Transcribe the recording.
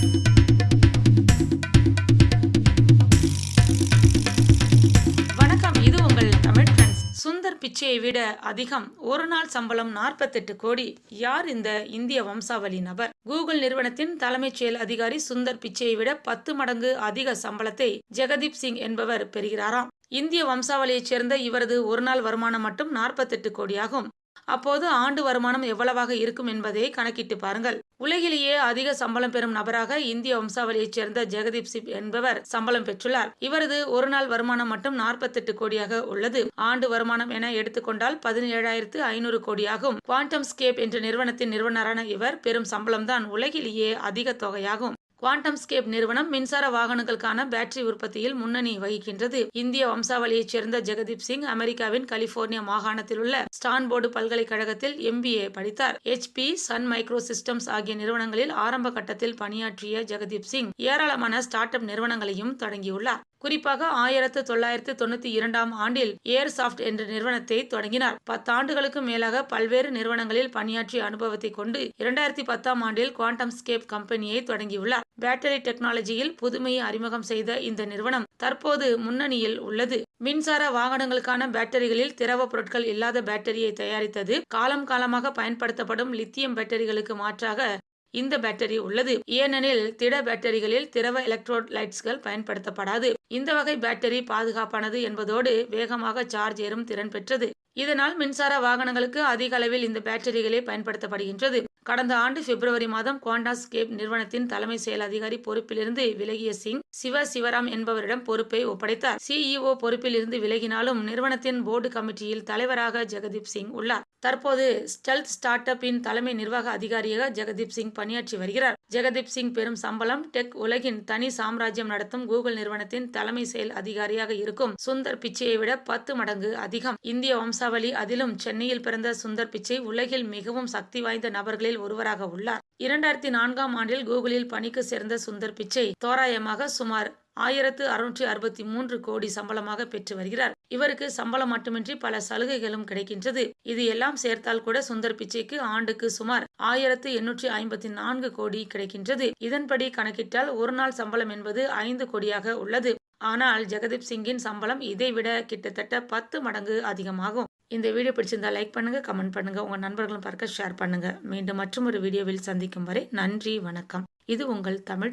வணக்கம். இது உங்கள் தமிழ் ஃப்ரெண்ட்ஸ் சுந்தர் பிச்சையை விட அதிகம். ஒரு நாள் சம்பளம் 48 கோடி. யார் இந்த இந்திய வம்சாவளி நபர்? கூகுள் நிறுவனத்தின் தலைமைச் செயல் அதிகாரி சுந்தர் பிச்சையை விட பத்து மடங்கு அதிக சம்பளத்தை ஜெகதீப் சிங் என்பவர் பெறுகிறாராம். இந்திய வம்சாவளியைச் சேர்ந்த இவரது ஒரு நாள் வருமானம் மட்டும் 48 கோடியாகும். அப்போது ஆண்டு வருமானம் எவ்வளவாக இருக்கும் என்பதை கணக்கிட்டு பாருங்கள். உலகிலேயே அதிக சம்பளம் பெறும் நபராக இந்திய வம்சாவளியைச் சேர்ந்த ஜெகதீப் சிப் என்பவர் சம்பளம் பெற்றுள்ளார். இவரது ஒரு நாள் வருமானம் மட்டும் 48 கோடியாக உள்ளது. ஆண்டு வருமானம் என எடுத்துக்கொண்டால் பதினேழாயிரத்து ஐநூறு கோடியாகும். குவாண்டம் ஸ்கேப் என்ற நிறுவனத்தின் நிறுவனரான இவர் பெறும் சம்பளம்தான் உலகிலேயே அதிக தொகையாகும். குவாண்டம் ஸ்கேப் நிறுவனம் மின்சார வாகனங்களுக்கான பேட்டரி உற்பத்தியில் முன்னணி வகிக்கின்றது. இந்திய வம்சாவளியைச் சேர்ந்த ஜெகதீப் சிங் அமெரிக்காவின் கலிபோர்னியா மாகாணத்தில் உள்ள ஸ்டான்போர்டு பல்கலைக்கழகத்தில் எம்பிஏ படித்தார். ஹெச்பி சன் மைக்ரோ சிஸ்டம்ஸ் ஆகிய நிறுவனங்களில் ஆரம்ப கட்டத்தில் பணியாற்றிய ஜெகதீப் சிங் ஏராளமான ஸ்டார்ட் அப் நிறுவனங்களையும் தொடங்கியுள்ளார். குறிப்பாக ஆயிரத்து தொள்ளாயிரத்து தொண்ணூத்தி இரண்டாம் ஆண்டில் ஏர்சாஃப்ட் என்ற நிறுவனத்தை தொடங்கினார். பத்தாண்டுகளுக்கு மேலாக பல்வேறு நிறுவனங்களில் பணியாற்றிய அனுபவத்தை கொண்டு இரண்டாயிரத்தி பத்தாம் ஆண்டில் குவாண்டம் ஸ்கேப் கம்பெனியை தொடங்கியுள்ளார். பேட்டரி டெக்னாலஜியில் புதுமையை அறிமுகம் செய்த இந்த நிறுவனம் தற்போது முன்னணியில் உள்ளது. மின்சார வாகனங்களுக்கான பேட்டரிகளில் திரவ பொருட்கள் இல்லாத பேட்டரியை தயாரித்தது காலம் காலமாக பயன்படுத்தப்படும் லித்தியம் பேட்டரிகளுக்கு மாற்றாக இந்த பேட்டரி உள்ளது. ஏனெனில் திட பேட்டரிகளில் திரவ எலக்ட்ரோட் லைட்ஸ்கள் பயன்படுத்தப்படாது. இந்த வகை பேட்டரி பாதுகாப்பானது என்பதோடு வேகமாக சார்ஜ் ஏறும் திறன் பெற்றது. இதனால் மின்சார வாகனங்களுக்கு அதிக அளவில் இந்த பேட்டரிகளே பயன்படுத்தப்படுகின்றது. கடந்த ஆண்டு பிப்ரவரி மாதம் குவாண்டாஸ்கேப் நிறுவனத்தின் தலைமை செயல் அதிகாரி பொறுப்பிலிருந்து விலகிய சிங் சிவ சிவராம் என்பவரிடம் பொறுப்பை ஒப்படைத்தார். சிஇஓ பொறுப்பில் இருந்து விலகினாலும் நிறுவனத்தின் போர்டு கமிட்டியில் தலைவராக ஜெகதீப் சிங் உள்ளார். தற்போது ஸ்டெல்த் ஸ்டார்ட் அப்பின் தலைமை நிர்வாக அதிகாரியாக ஜெகதீப் சிங் பணியாற்றி வருகிறார். ஜெகதீப் சிங் பெரும் சம்பளம் டெக் உலகின் தனி சாம்ராஜ்யம் நடத்தும் கூகுள் நிறுவனத்தின் தலைமை செயல் அதிகாரியாக இருக்கும். சுந்தர் பிச்சையை விட பத்து மடங்கு அதிகம். இந்திய வம்சாவளி அதிலும் சென்னையில் பிறந்த சுந்தர் பிச்சை உலகில் மிகவும் சக்தி வாய்ந்த நபர்களில் ஒருவராக உள்ளார். இரண்டாயிரத்தி நான்காம் ஆண்டில் கூகுளில் பணிக்கு சேர்ந்த சுந்தர் பிச்சை தோராயமாக சுமார் ஆயிரத்து அறுநூற்றி அறுபத்தி மூன்று கோடி சம்பளமாக பெற்று வருகிறார். இவருக்கு சம்பளம் மட்டுமின்றி பல சலுகைகளும் கிடைக்கின்றது. இது எல்லாம் சேர்த்தால் கூட சுந்தர் பிச்சைக்கு ஆண்டுக்கு சுமார் ஆயிரத்து எண்ணூற்றி ஐம்பத்தி நான்கு கோடி கிடைக்கின்றது. இதன்படி கணக்கிட்டால் ஒரு நாள் சம்பளம் என்பது ஐந்து கோடியாக உள்ளது. ஆனால் ஜெகதீப் சிங்கின் சம்பளம் இதைவிட கிட்டத்தட்ட பத்து மடங்கு அதிகமாகும். இந்த வீடியோ பிடிச்சிருந்தா லைக் பண்ணுங்க கமெண்ட் பண்ணுங்க உங்க நண்பர்களும் பார்க்க ஷேர் பண்ணுங்க. மீண்டும் மற்றும் ஒரு வீடியோவில் சந்திக்கும் வரை நன்றி வணக்கம். இது உங்கள் தமிழ்